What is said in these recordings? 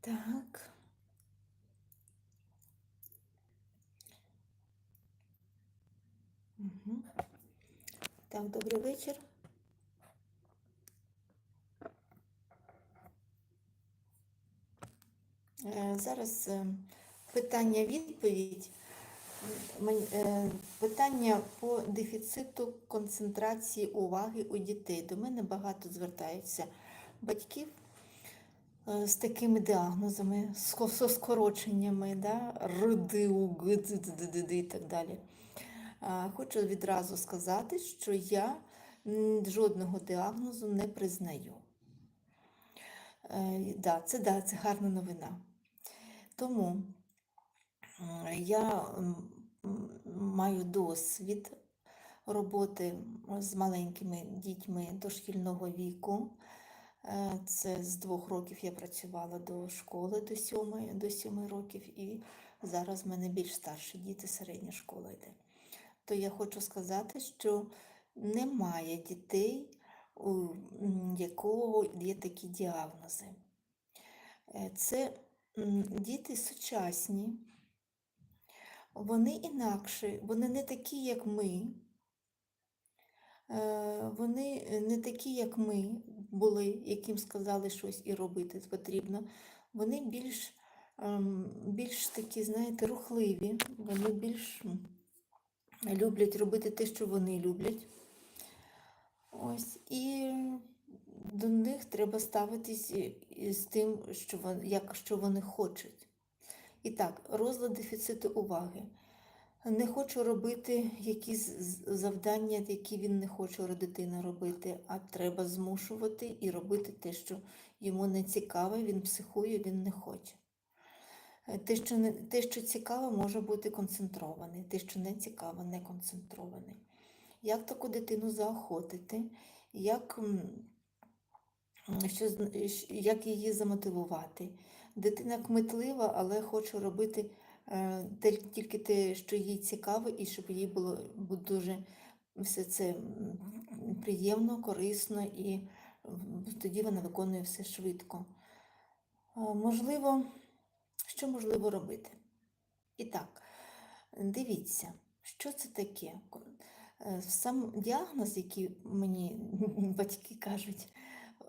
Так. Угу. Так, добрий вечір. Е, Зараз е, питання-відповідь. Мен- е, Питання по дефіциту концентрації уваги у дітей. До мене багато звертаються батьків з такими діагнозами, з скороченнями, да? РДУ, і так далі. Хочу відразу сказати, що я жодного діагнозу не признаю. Е, да, це, да, це гарна новина. Тому я маю досвід роботи з маленькими дітьми дошкільного віку. Е, Це з двох років я працювала до школи до сьоми, до сьоми років, і зараз в мене більш старші діти, середня школа йде. То я хочу сказати, що немає дітей, у якого є такі діагнози. Е, Це діти сучасні, вони інакші, вони не такі, як ми. Е, Вони не такі, як ми були, яким сказали щось і робити потрібно. Вони більш, ем, більш такі, знаєте, рухливі, вони більш люблять робити те, що вони люблять. Ось, і до них треба ставитись і з тим, що вони, як, що вони хочуть. І так, розлад дефіциту уваги. Не хочу робити якісь завдання, які він не хоче дитина робити, а треба змушувати і робити те, що йому не цікаве, він психує, він не хоче. Е, Те, що, не, те, що цікаве, може бути концентрований, те, що не цікаве, не концентрований. Як таку дитину заохотити, як, що, як її замотивувати. Дитина кмитлива, але хоче робити тільки те, що їй цікаво, і щоб їй було бу- дуже все це приємно, корисно, і тоді вона виконує все швидко. Е, Можливо, що можливо робити? І так, дивіться, що це таке? Е, Сам діагноз, який мені батьки кажуть,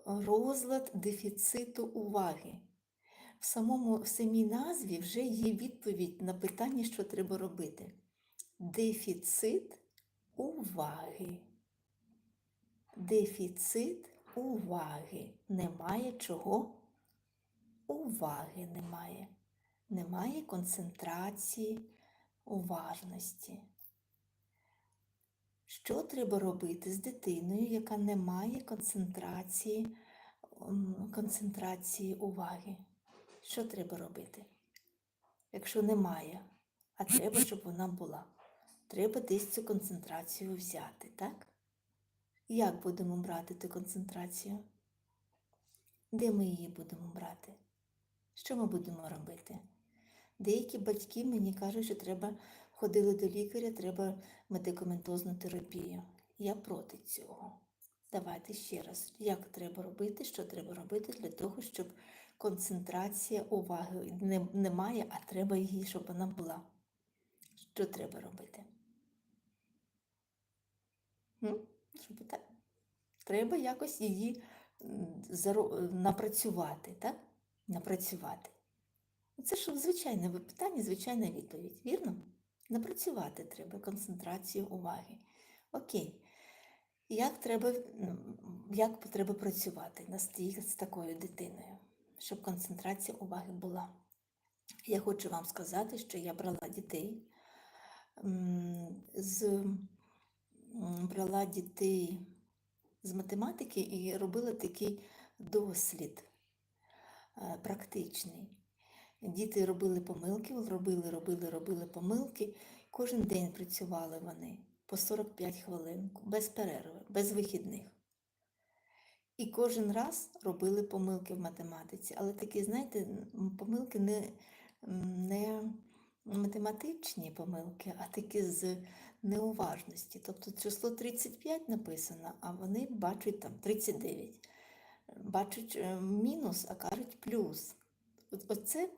розлад дефіциту уваги. В самому в самій назві вже є відповідь на питання, що треба робити. Дефіцит уваги. Дефіцит уваги. Немає чого? Уваги немає. Немає концентрації, уважності. Що треба робити з дитиною, яка не має концентрації, концентрації уваги? Що треба робити? Якщо немає, а треба, щоб вона була. Треба десь цю концентрацію взяти, так? Як будемо брати ту концентрацію? Де ми її будемо брати? Що ми будемо робити? Деякі батьки мені кажуть, що треба ходили до лікаря, треба медикаментозну терапію. Я проти цього. Давайте ще раз, як треба робити, що треба робити для того, щоб концентрація уваги не, немає, а треба її, щоб вона була. Що треба робити? Що пита- Треба якось її напрацювати, так? Напрацювати. Це ж звичайне питання, звичайна відповідь, вірно? Напрацювати треба концентрацію уваги. Окей. Як треба, як треба працювати над з з такою дитиною, щоб концентрація уваги була? Я хочу вам сказати, що я брала дітей з брала дітей з математики і робила такий дослід е, практичний. Діти робили помилки, робили, робили, робили помилки. Кожен день працювали вони по 45 хвилин, без перерви, без вихідних. І кожен раз робили помилки в математиці, але такі, знаєте, помилки не, не математичні помилки, а такі з неуважності. Тобто число 35 написано, а вони бачать там 39. Бачать е, мінус, а кажуть плюс. Оце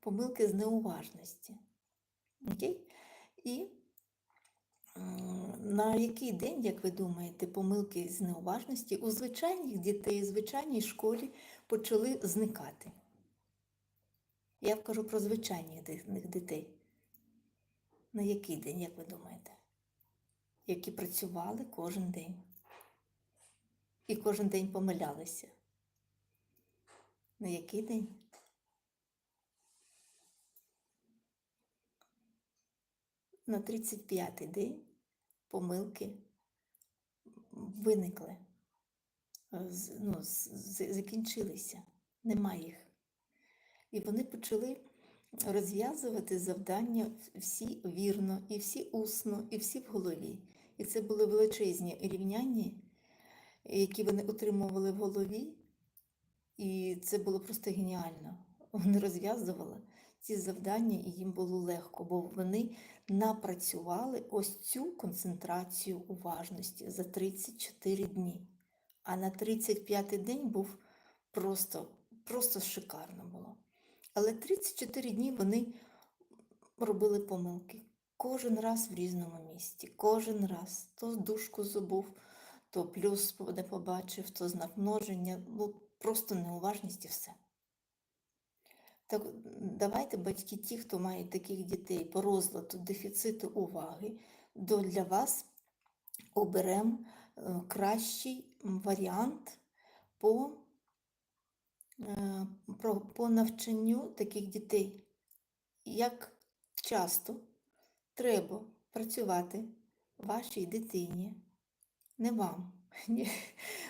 помилки з неуважності. Окей? І на який день, як ви думаєте, помилки з неуважності у звичайних дітей, у звичайній школі почали зникати? Я кажу про звичайних дітей. На який день, як ви думаєте? Які працювали кожен день. І кожен день помилялися. На який день? На 35-й день помилки виникли, ну, закінчилися, нема їх. І вони почали розв'язувати завдання всі вірно, і всі усно, і всі в голові. І це були величезні рівняння, які вони отримували в голові, і це було просто геніально. Вони розв'язували ці завдання, і їм було легко, бо вони напрацювали ось цю концентрацію уважності за 34 дні. А на 35-й день був просто, просто шикарно було. Але 34 дні вони робили помилки. Кожен раз в різному місці, кожен раз. То дужку забув, то плюс не побачив, то знак множення. Ну, просто неуважність і все. Так давайте, батьки, ті, хто мають таких дітей по розладу дефіциту уваги, до для вас оберемо е, кращий варіант по, е, по навчанню таких дітей. Як часто треба працювати вашій дитині, не вам, ні,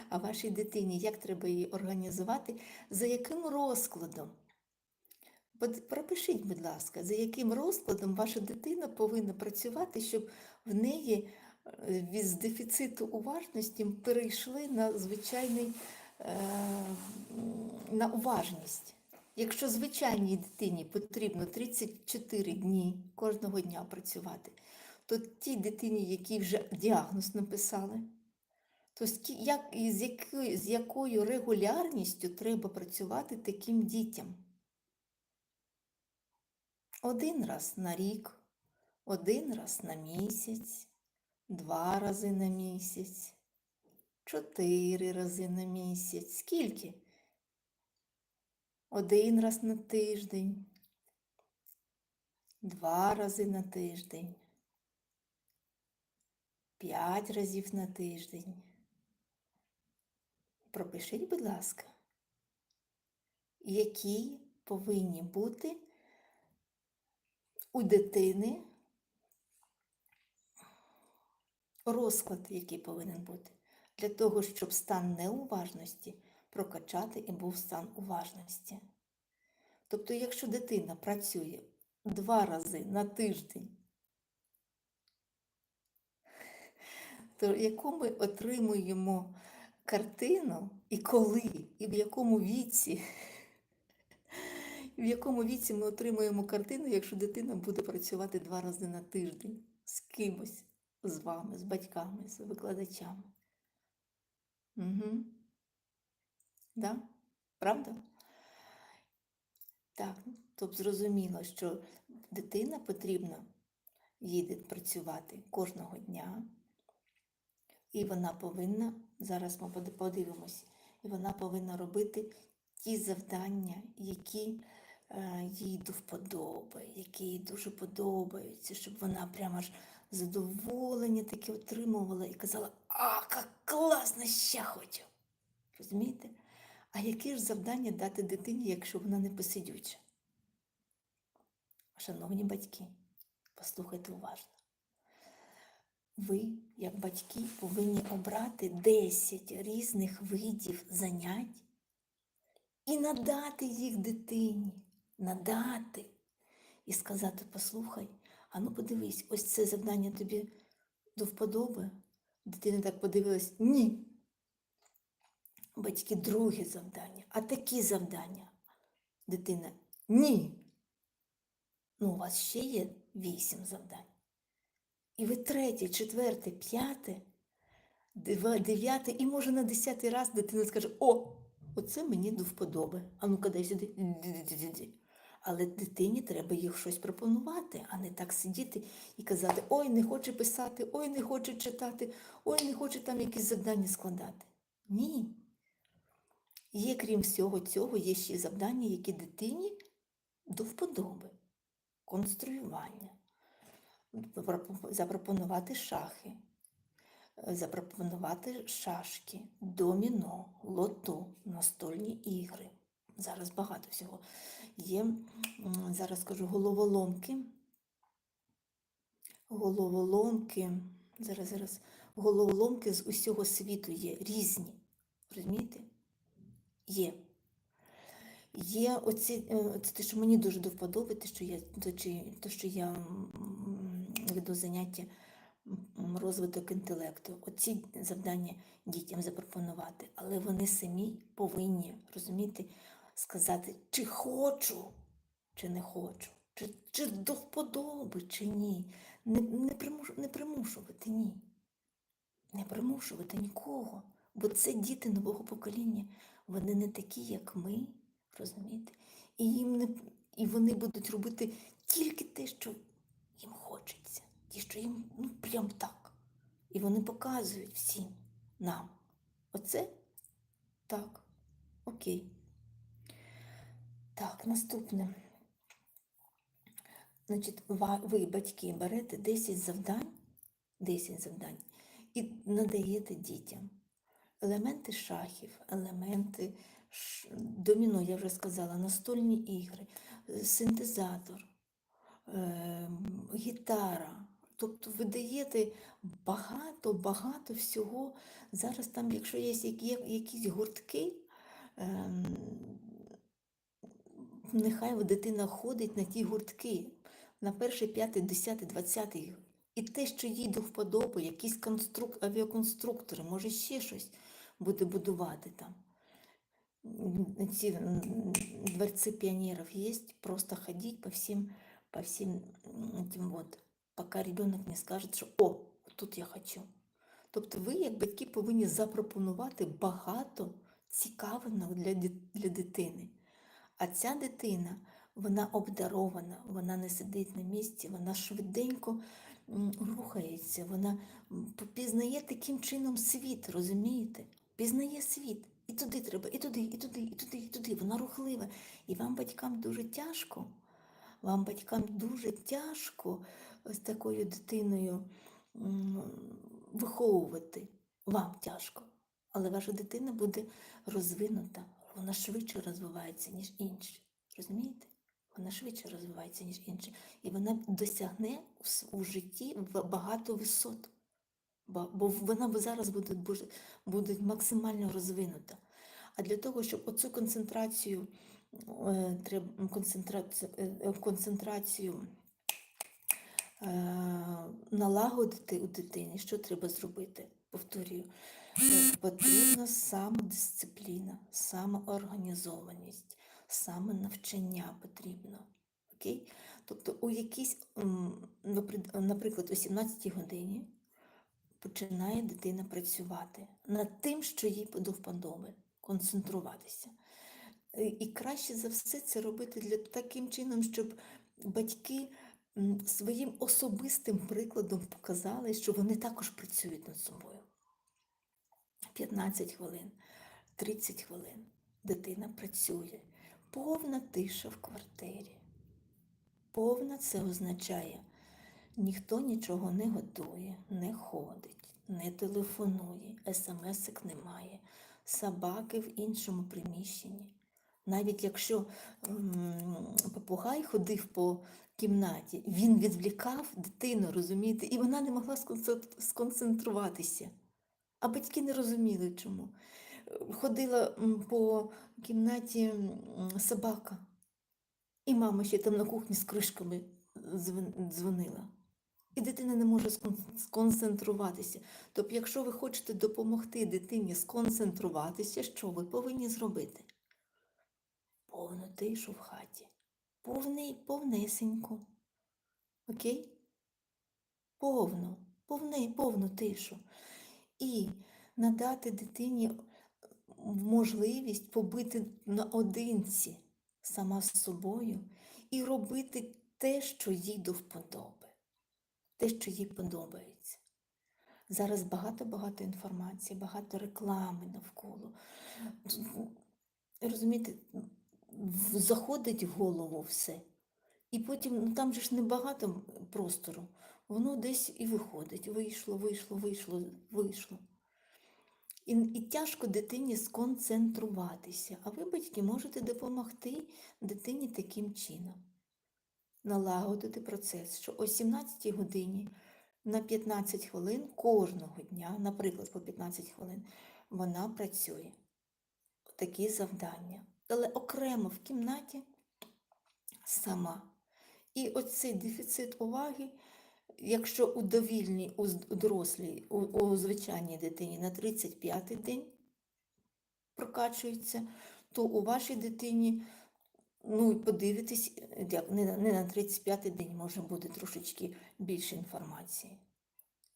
а вашій дитині, як треба її організувати, за яким розкладом. Пропишіть, будь ласка, за яким розкладом ваша дитина повинна працювати, щоб в неї е, з дефіциту уважності перейшли на звичайний е, на уважність. Якщо звичайній дитині потрібно 34 дні кожного дня працювати, то тій дитині, якій вже діагноз написали, то як, з, якою, з якою регулярністю треба працювати таким дітям? Один раз на рік, один раз на місяць, два рази на місяць, чотири рази на місяць. Скільки? Один раз на тиждень, два рази на тиждень, п'ять разів на тиждень. Пропишіть, будь ласка, які повинні бути у дитини розклад, який повинен бути, для того, щоб стан неуважності прокачати і був стан уважності. Тобто, якщо дитина працює два рази на тиждень, то яку ми отримуємо картину і коли, і в якому віці, в якому віці ми отримуємо картину, якщо дитина буде працювати два рази на тиждень з кимось, з вами, з батьками, з викладачами. Угу. Да? Правда? Так, тобто зрозуміло, що дитина потрібно їде працювати кожного дня, і вона повинна, зараз ми подивимось, і вона повинна робити ті завдання, які їй до вподоби, які їй дуже подобаються, щоб вона прямо ж задоволення таке отримувала і казала, а, як класно, ще хочу. Розумієте? А які ж завдання дати дитині, якщо вона не посидюча? Шановні батьки, послухайте уважно. Ви, як батьки, повинні обрати 10 різних видів занять і надати їх дитині, надати і сказати: послухай, а ну подивись, ось це завдання тобі до вподоби. Дитина так подивилась: ні. Батьки друге завдання, а такі завдання. Дитина ні. Ну, у вас ще є вісім завдань. І ви третє, четверте, п'яте, дев'яте, і може на десятий раз дитина скаже: О, оце мені до вподоби. А ну-ка дай сюди. Але дитині треба їх щось пропонувати, а не так сидіти і казати, ой, не хоче писати, ой, не хоче читати, ой, не хоче там якісь завдання складати. Ні. Є, крім всього цього, є ще завдання, які дитині до вподоби. Конструювання, запропонувати шахи, запропонувати шашки, доміно, лото, настольні ігри. Зараз багато всього. Є, зараз скажу, головоломки. Головоломки. Зараз, зараз. Головоломки з усього світу є різні. Розумієте? Є. Є оці, е, це те, що мені дуже те, що я, те, те, що я веду заняття розвиток інтелекту. Оці завдання дітям запропонувати, але вони самі повинні розуміти, сказати, чи хочу, чи не хочу, чи, чи до вподоби, чи ні. Не, не, примуш, не примушувати, ні. Не примушувати нікого. Бо це діти нового покоління. Вони не такі, як ми, розумієте? І, їм не, і вони будуть робити тільки те, що їм хочеться. Ті, що їм ну, прям так. І вони показують всім нам. Оце так. Окей. Так, наступне. Значить, ви, батьки, берете 10 завдань, 10 завдань і надаєте дітям елементи шахів, елементи доміно, я вже сказала, настольні ігри, е, синтезатор, ем, гітара. Тобто ви даєте багато-багато всього. Зараз там, якщо є якісь гуртки, ем, нехай дитина ходить на ті гуртки, на перший, п'ятий, десятий, двадцятий. І те, що їй до вподоби, якісь конструк... авіаконструктори, може ще щось буде будувати там. Ці м, дворцы пионеров есть, просто ходить по всем, по всем м, этим вот, пока ребенок не скажет, що о, тут я хочу. Тобто ви, як батьки, повинні запропонувати багато цікавого для, для дитини. А ця дитина, вона обдарована, вона не сидить на місці, вона швиденько рухається, вона пізнає таким чином світ, розумієте? Пізнає світ. І туди треба, і туди, і туди, і туди, і туди. Вона рухлива. І вам, батькам, дуже тяжко. Вам, батькам, дуже тяжко з такою дитиною виховувати. Вам тяжко. Але ваша дитина буде розвинута, вона швидше розвивається, ніж інші. Розумієте? Вона швидше розвивається, ніж інші. І вона досягне у, житті багато висот. Бо вона зараз буде, буде максимально розвинута. А для того, щоб оцю концентрацію, е, концентрацію, е, концентрацію е, налагодити у дитині, що треба зробити? Повторюю, е, потрібна самодисципліна, самоорганізованість, самонавчання потрібно. Окей? Тобто у якійсь, наприклад, о 17 годині починає дитина працювати над тим, що їй до вподоби, концентруватися. І краще за все це робити для таким чином, щоб батьки своїм особистим прикладом показали, що вони також працюють над собою. 15 хвилин, 30 хвилин дитина працює. Повна тиша в квартирі. Повна це означає, ніхто нічого не готує, не ходить, не телефонує, смс-ок немає, собаки в іншому приміщенні. Навіть якщо попугай ходив по кімнаті, він відвлікав дитину, розумієте, і вона не могла сконцентруватися. А батьки не розуміли чому. Ходила по кімнаті собака, і мама ще там на кухні з кришками дзвонила. І дитина не може сконцентруватися. Тобто, якщо ви хочете допомогти дитині сконцентруватися, що ви повинні зробити? Повну тишу в хаті. Повний, повнесеньку. Окей? Повну, повне, повну тишу. І надати дитині можливість побити наодинці сама з собою і робити те, що їй до вподоби, те, що їй подобається. Зараз багато-багато інформації, багато реклами навколо. Розумієте, заходить в голову все. І потім, ну там же ж небагато простору, воно десь і виходить. Вийшло, вийшло, вийшло, вийшло. І, і тяжко дитині сконцентруватися. А ви, батьки, можете допомогти дитині таким чином. Налагодити процес, що о 17 годині на 15 хвилин кожного дня, наприклад, по 15 хвилин, вона працює. Такі завдання. Але окремо в кімнаті сама. І оцей дефіцит уваги, якщо у довільній, у дорослій, у, у звичайній дитині на 35-й день прокачується, то у вашій дитині, ну, подивитись, не, не на 35-й день може бути трошечки більше інформації.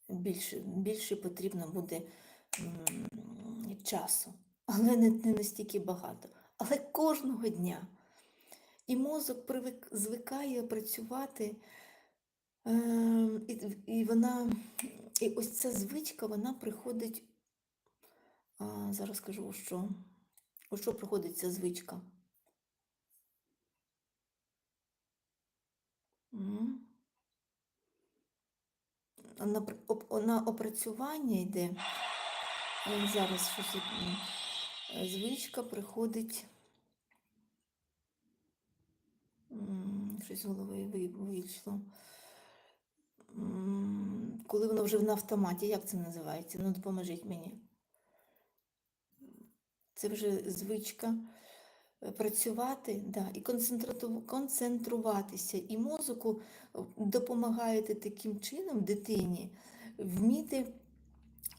Більше, більше потрібно буде м, часу, але не, не настільки багато. Але кожного дня. І мозок звикає працювати, е, і, і вона, і ось ця звичка, вона приходить, а, зараз скажу, у що, у що приходить ця звичка. На, пр- на опрацювання йде, зараз щось, звичка приходить. Щось з голови ви- вийшло. Коли воно вже на автоматі, як це називається? Ну, допоможіть мені. Це вже звичка е, працювати да, і концентруватися. І мозоку е, допомагаєте таким чином дитині вміти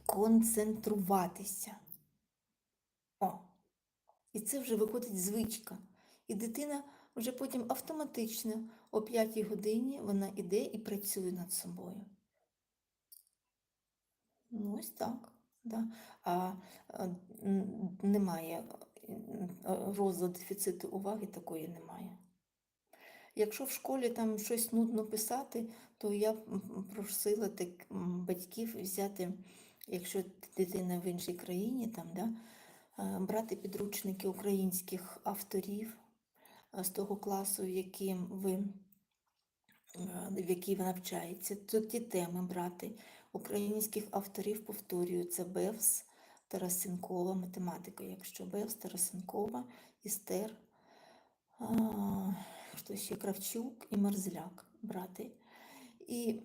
концентруватися. О, і це вже виходить звичка. І дитина вже потім автоматично о 5 годині вона іде і працює над собою. Ну, ось так. Да. А, немає розладу дефіциту уваги, такої немає. Якщо в школі там щось нудно писати, то я просила так, батьків взяти, якщо дитина в іншій країні, там, да, брати підручники українських авторів з того класу, в яким ви е, в якій вона навчається, то ті теми брати. Українських авторів повторюю, це Бевс, Тарасенкова, математика, якщо Бевс, Тарасенкова, Істер, а, хто ще Кравчук і Мерзляк брати. І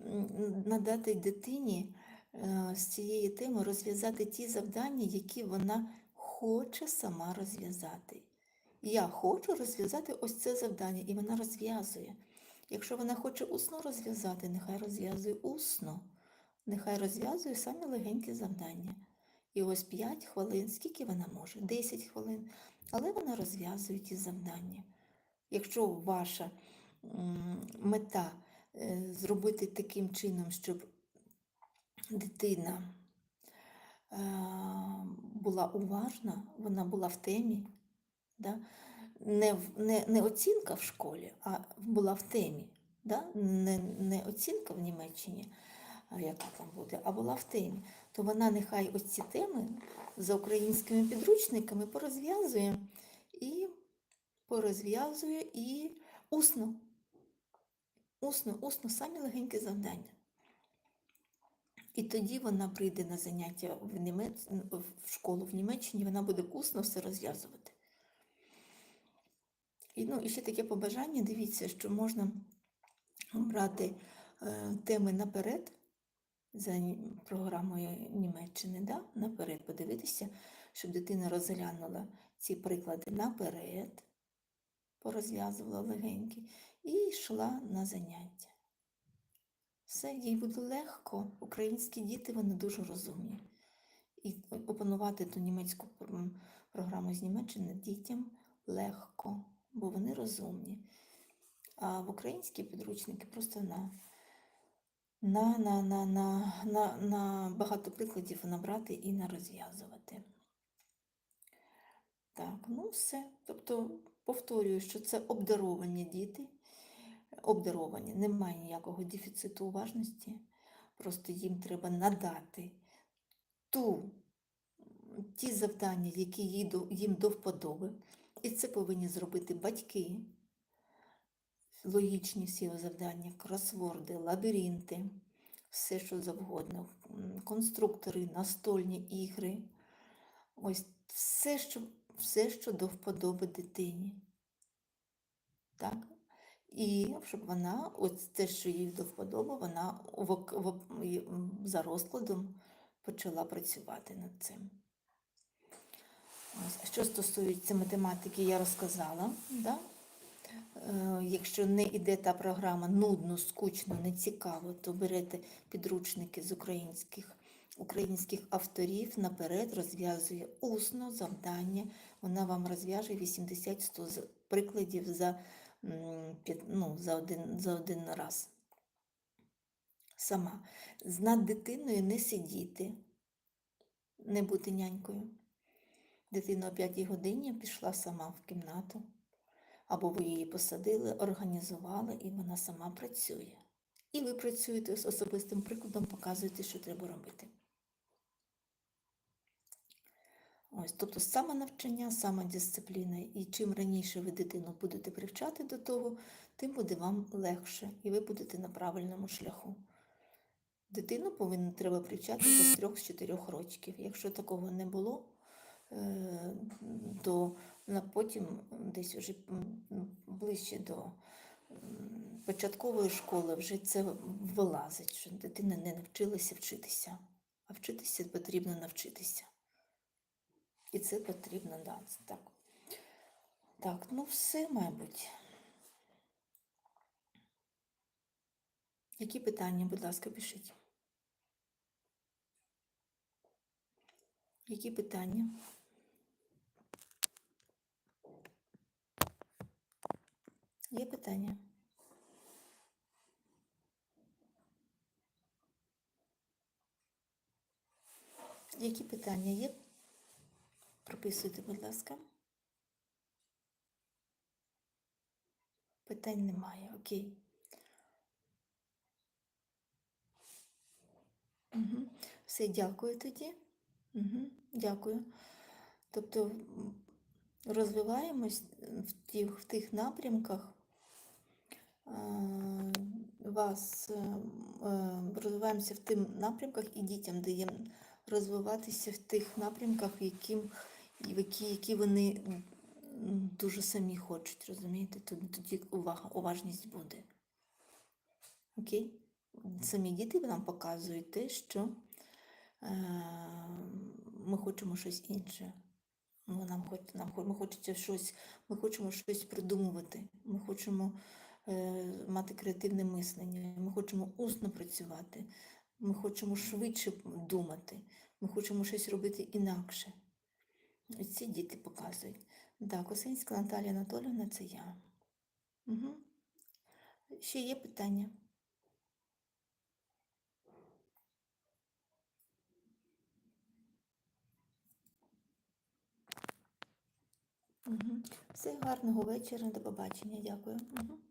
надати дитині е, з цієї теми розв'язати ті завдання, які вона хоче сама розв'язати. Я хочу розв'язати ось це завдання, і вона розв'язує. Якщо вона хоче усно розв'язати, нехай розв'язує усно, нехай розв'язує самі легенькі завдання. І ось 5 хвилин, скільки вона може? 10 хвилин. Але вона розв'язує ті завдання. Якщо ваша мета е, зробити таким чином, щоб дитина е, була уважна, вона була в темі, да? не, не, не оцінка в школі, а була в темі. Да? Не, не оцінка в Німеччині, яка там буде, а була в темі. То вона нехай ось ці теми за українськими підручниками порозв'язує і порозв'язує і усно. Усно, усно, самі легенькі завдання. І тоді вона прийде на заняття в, Німець... в школу в Німеччині, вона буде усно все розв'язувати. І, ну, і ще таке побажання, дивіться, що можна брати е, теми наперед за програмою Німеччини, да? наперед подивитися, щоб дитина розглянула ці приклади наперед, порозв'язувала легенькі, і йшла на заняття. Все, їй буде легко. Українські діти вони дуже розумні. І опанувати ту німецьку програму з Німеччини дітям легко, бо вони розумні. А в українські підручники просто на, на, на, на, на, на, на багато прикладів набрати і на розв'язувати. Так, ну все. Тобто повторюю, що це обдаровані діти. Обдаровані, немає ніякого дефіциту уважності. Просто їм треба надати ту, ті завдання, які їм до вподоби. І це повинні зробити батьки. Логічні всі завдання, кросворди, лабіринти, все, що завгодно, конструктори, настольні ігри. Ось все, що, все, що до вподоби дитині. Так? І щоб вона, ось те, що їй до вподоби, вона за розкладом почала працювати над цим. Що стосується математики, я розказала. Да? Е, Якщо не йде та програма нудно, скучно, не цікаво, то берете підручники з українських, українських авторів, наперед розв'язує усно завдання. Вона вам розв'яже 80-100 прикладів за, ну, за, один, за один раз. Сама. З над дитиною не сидіти, не бути нянькою. Дитина о 5 годині пішла сама в кімнату. Або ви її посадили, організували, і вона сама працює. І ви працюєте з особистим прикладом, показуєте, що треба робити. Ось, тобто самонавчання, самодисципліна. І чим раніше ви дитину будете привчати до того, тим буде вам легше, і ви будете на правильному шляху. Дитину повинно треба привчати з 3-4 років. Якщо такого не було, е, то на потім десь вже ближче до початкової школи вже це вилазить, що дитина не навчилася вчитися, а вчитися потрібно навчитися. І це потрібно, да, так. Так, ну все, мабуть. Які питання, будь ласка, пишіть. Які питання? Є питання? Які питання є? Прописуйте, будь ласка. Питань немає, окей. Угу. Все, дякую тоді. Угу. Дякую. Тобто розвиваємось в тих, в тих напрямках, вас е, е, розвиваємося в тим напрямках і дітям даємо розвиватися в тих напрямках, в які, які вони дуже самі хочуть, розумієте? Тоді, увага, уважність буде. Окей? Самі діти нам показують те, що ми хочемо щось інше. Ну, нам нам, ми хочеться щось, ми хочемо щось придумувати, ми хочемо мати креативне мислення, ми хочемо усно працювати, ми хочемо швидше думати, ми хочемо щось робити інакше. Ці діти показують. Так, Косинська Наталія Анатолівна це я. Угу. Ще є питання? Угу. Все гарного вечора, до побачення. Дякую. Угу.